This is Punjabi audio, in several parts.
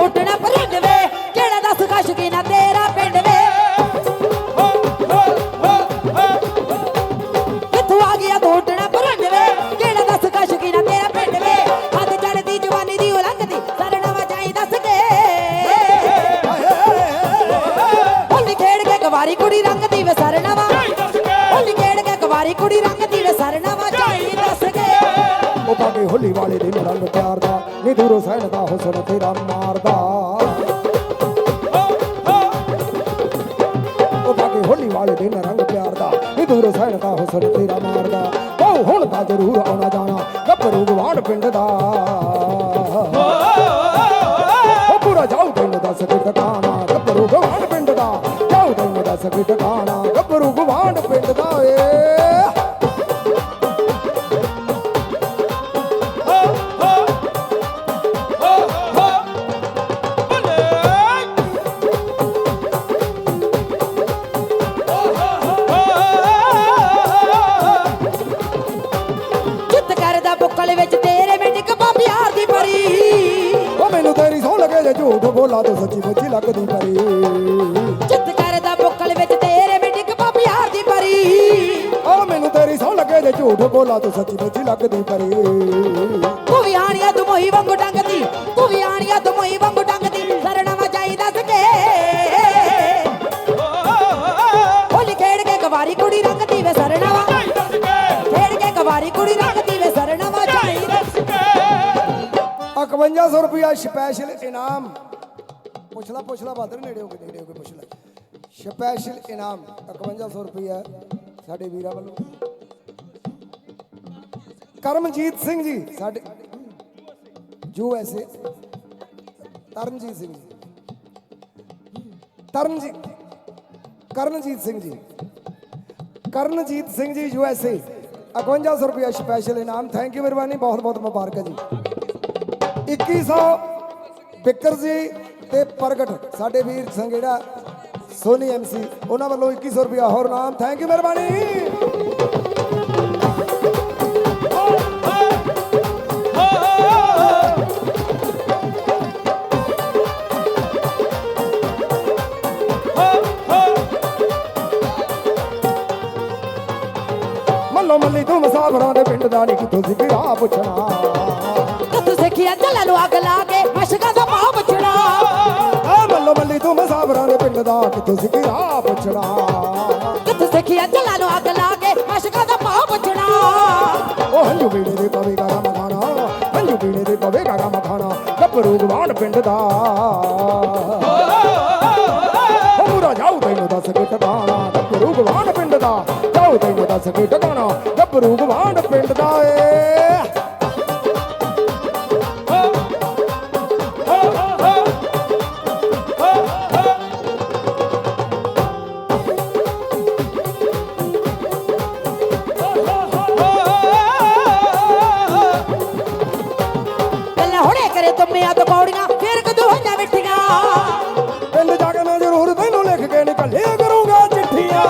ਢੋਟਣਾ ਪਰਿੰਡ ਵੇ ਕਿਹੜਾ ਦੱਸ ਕਸ਼ਕੀ ਨਾ ਤੇਰਾ ਪਿੰਡ ਵੇ। ਕਿੱਥੋਂ ਆ ਗਿਆ ਢੋਟਣਾ ਪਰਿੰਡ ਵੇ ਕਿਹੜਾ ਦੱਸ ਕਸ਼ਕੀ ਨਾ ਤੇਰਾ ਪਿੰਡ ਵੇ। ਹੱਦ ਚੜਦੀ ਜਵਾਨੀ ਦੀ ਉਲੰਘਦੀ ਸਰਣਵਾ ਵਜਾਈ ਦੱਸ ਕੇ। ਹੋਲੀ ਖੇਡ ਕੇ ਗਵਾਰੀ ਕੁੜੀ ਰੰਗਦੀ ਵੇ ਵਾ ਹੋਲੀ ਖੇਡ ਕੇ ਕੁਵਾਰੀ ਕੁੜੀ ਰੰਗ ਉਹ ਵਾਲੇ ਦਿਨ ਰੰਗ ਪਿਆਰ ਦਾ ਨੀ ਦੂਰੋਂ ਸਹਿਣ ਦਾ ਹੁਸਨ ਤੇਰਾ ਮਾਰਦਾ। ਉਹ ਬਾਗੇ ਹੋਲੀ ਵਾਲੇ ਦਿਨ ਰੰਗ ਪਿਆਰ ਦਾ ਨੀ ਦੂਰੋਂ ਸਹਿਣ ਦਾ ਹੁਸਨ ਤੇਰਾ ਮਾਰਦਾ। ਉਹ ਹੁਣ ਤਾਂ ਜ਼ਰੂਰ ਆਉਣਾ ਜਾਣਾ, ਗੱਭਰੂ ਗਵਾਂਢ ਪਿੰਡ ਦਾ। ਉਹ ਪੂਰਾ ਜਾਉ ਤੈਨੂੰ ਦੱਸ ਕੇ ਟਿਕਾਣਾ ਝੂਠ ਬੋਲਾ ਤੇ ਸੱਚੀ ਮੁੱਚੀ ਲੱਗਦੀ ਪਈ ਚਿੱਤ ਕਰਦਾ ਬੁੱਕਲ ਵਿੱਚ ਤੇਰੇ ਵਿੱਚ ਕੱਪਾ ਪਿਆਰ ਦੀ ਪਰੀ। ਉਹ ਮੈਨੂੰ ਤੇਰੀ ਸੌ ਲੱਗੇ ਜੇ ਝੂਠ ਬੋਲਾ ਤੇ ਸੱਚੀ ਮੁੱਚੀ ਲੱਗਦੀ ਪਈ ਤੂੰ ਵੀ ਆਣੀਆਂ ਤੂੰ ਮੋਈ ਵਾਂਗੂ ਟੰਗਦੀ ਤੂੰ ਵੀ ਆਣੀਆਂ ਤੂੰ ਮੋਈ ਵਾਂਗੂ ਟੰਗਦੀ ਸਰਣਾ ਵਜਾਈ ਦੱਸ ਕੇ। ਹੋਲੀ ਖੇਡ ਕੇ ਗਵਾਰੀ ਕੁੜੀ ਰੰਗਦੀ ਵੇ ਸਰਣਾ 5100 ਰੁਪਿਆ ਸਪੈਸ਼ਲ ਇਨਾਮ ਪੁੱਛ ਲਾ ਪੁੱਛ ਲਾ ਬਾਦਰ ਨੇੜੇ ਹੋ ਕੇ ਨੇੜੇ ਹੋ ਕੇ ਪੁੱਛ ਲੈ ਸਪੈਸ਼ਲ ਇਨਾਮ 5100 ਰੁਪਿਆ ਸਾਡੇ ਵੀਰਾਂ ਵੱਲੋਂ ਕਰਮਜੀਤ ਸਿੰਘ ਜੀ ਸਾਡੇ U S A Taranjit Singh ji Taranjit Karanjit Singh ji Karanjit Singh ji you S ਏ 5100 ਰੁਪਿਆ ਸਪੈਸ਼ਲ ਇਨਾਮ ਥੈਂਕ ਯੂ ਮਿਹਰਬਾਨੀ ਬਹੁਤ ਬਹੁਤ ਮੁਬਾਰਕ ਹੈ ਜੀ 2100 ਬਿੱਕਰ ਜੀ ਤੇ ਪ੍ਰਗਟ ਸਾਡੇ ਵੀਰ ਸੰਗੇੜਾ ਸੋਨੀ ਐਮਸੀ ਉਹਨਾਂ ਵੱਲੋਂ 2100 ਰੁਪਇਆ ਹੋਰ ਨਾਮ। ਥੈਂਕ ਯੂ ਮਿਹਰਬਾਨੀ। ਮੱਲੋ ਮੱਲੀ ਤੂੰ ਮੁਸਾਫਰਾਂ ਦੇ ਪਿੰਡ ਦਾ ਨਹੀਂ ਕਿੱਥੋਂ ਸੀ ਰਾਹ ਪੁੱਛਣਾ। ਸਿੱਖਿਆ ਚੱਲ ਨੂੰ ਅੱਗ ਲਾ ਕੇ ਮਸ਼ਕਾਂ ਦਾ ਭਾਵ ਬਚਣਾ ਆ ਮੱਲੋ ਮੱਲੀ ਤੂੰ ਮੁਸਾਫਰਾਂ ਦੇ ਪਿੰਡ ਦਾ ਕਿੱਥੋਂ ਸੀ ਰਾਹ ਪੁੱਛਣਾ। ਤੂੰ ਸਿੱਖਿਆ ਚੱਲ ਨੂੰ ਅੱਗ ਲਾ ਕੇ ਮਸ਼ਕਾਂ ਦਾ ਭਾਵ ਬਚਣਾ ਉਹ ਹੰਝੂ ਪੀਣੇ ਦੇ ਪਵੇਗਾ ਰਾਮ ਖਾਣਾ ਹੰਝੂ ਪੀਣੇ ਦੇ ਪਵੇਗਾ ਰਾਮ ਖਾਣਾ ਗੱਭਰੂ ਗਵਾਂਢ ਪਿੰਡ ਦਾ। ਪੂਰਾ ਜਾਉ ਤੈਨੂੰ ਦੱਸ ਕੇ ਟਿਕਾਣਾ ਗੱਭਰੂ ਗਵਾਂਢ ਪਿੰਡ ਦਾ। ਜਾਉ ਤੈਨੂੰ ਦੱਸ ਕੇ ਟਿਕਾਣਾ ਗੱਭਰੂ ਗਵਾਂਢ ਪਿੰਡ ਦਾ ਏ। ਤੋਂ ਕੌੜੀਆਂ ਫੇਰ ਕਦੋਂ ਹੋਈਆਂ ਮਿੱਠੀਆਂ? ਪਿੰਡ ਜਾ ਕੇ ਮੈਂ ਜ਼ਰੂਰ ਤੈਨੂੰ ਲਿਖ ਕੇ ਨਿਕਲਿਆ ਕਰੂੰਗਾ ਚਿੱਠੀਆਂ।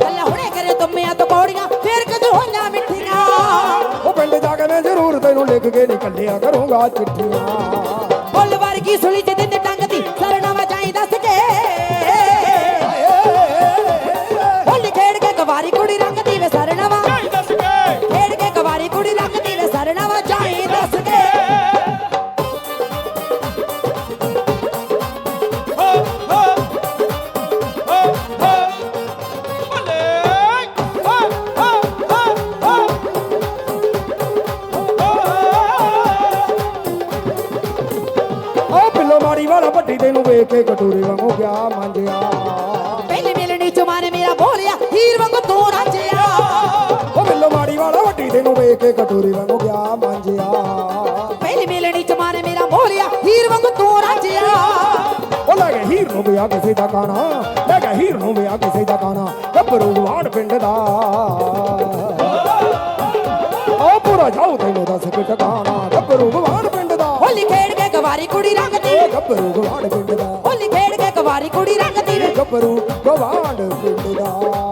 ਗੱਲਾਂ ਹੁਣੇ ਕਰੇ ਤੁਮਿਆਂ ਤੋਂ ਕੌੜੀਆਂ ਫੇਰ ਕਦੋਂ ਹੋਈਆਂ ਮਿੱਠੀਆਂ? ਉਹ ਪਿੰਡ ਜਾ ਕੇ ਮੈਂ ਜ਼ਰੂਰ ਤੈਨੂੰ ਲਿਖ ਕੇ ਨਿਕਲਿਆ ਕਰੂੰਗਾ ਚਿੱਠੀਆਂ। ਫੁੱਲ ਵਰਗੀ ਸੁਲੀ ਚ ਦਿੰਦੇ ਟੰਗਦੀ ਸਰਣਾ ਵਜਾਈ ਦੱਸ ਕੇ। ਹੋਲੀ ਖੇਡ ਕੇ ਗਵਾਰੀ ਕੁੜੀ ਰੰਗਦੀ ਵੇ ਸਰਣਾ ਵਾ ਖੇਡ ਕੇ ਗਵਾਰੀ ਕੁੜੀ ਰੰਗਦੀ ਵੇ ਸਰਣਾ ਵਜਾਈ ਦੱਸ ਮਾਰੀ ਵਾਲਾ ਵੱਡੀ ਤੈਨੂੰ ਵੇਖ ਕੇ ਕਟੋਰੇ ਵਾਂਗੂ ਗਿਆ ਮੰਜਿਆ। ਪਹਿਲੀ ਮਿਲਣੀ ਚ ਮਨ ਮੇਰਾ ਬੋਲਿਆ ਹੀਰ ਵਾਂਗੂ ਤੂੰ ਰਾਜਿਆ ਉਹ ਪਿੱਲੋ ਮਾਰੀ ਵਾਲਾ ਵੱਡੀ ਤੈਨੂੰ ਵੇਖ ਕੇ ਕਟੋਰੇ ਵਾਂਗੂ ਗਿਆ ਮੰਜਿਆ। ਪਹਿਲੀ ਮਿਲਣੀ ਚ ਮੇਰਾ ਬੋਲਿਆ ਹੀਰ ਵਾਂਗੂ ਤੂੰ ਰਾਜਿਆ ਉਹ ਲੈ ਗਿਆ ਹੀਰ ਨੂੰ ਵਿਆਹ ਕਿਸੇ ਦਾ ਕਾਣਾ ਲੈ ਗਿਆ ਹੀਰ ਨੂੰ ਵਿਆਹ ਕਿਸੇ ਦਾ ਕਾਣਾ ਗੱਭਰੂ ਗਵਾਂਢ ਪਿੰਡ ਦਾ। ਉਹ ਪੂਰਾ ਜਾਉ ਤੈਨੂੰ ਦੱਸ ਕੇ ਟਿਕਾਣਾ ਗੱਭਰੂ ਗਵਾਂਢ ਪਿੰਡ ਦਾ। ਹੋਲੀ ਖੇਡ ਕੇ ਗਵਾਰੀ ਕੁੜੀ ਰੰਗਦੀ ਵੇ ਗੱਭਰੂ ਗਵਾਂਢ ਪਿੰਡ ਦਾ। ਹੋਲੀ ਖੇਡ ਕੇ ਗਵਾਰੀ ਕੁੜੀ ਰੰਗਦੀ ਵੇ। ਗੱਭਰੂ ਗਵਾਂਢ ਪਿੰਡ ਦਾ।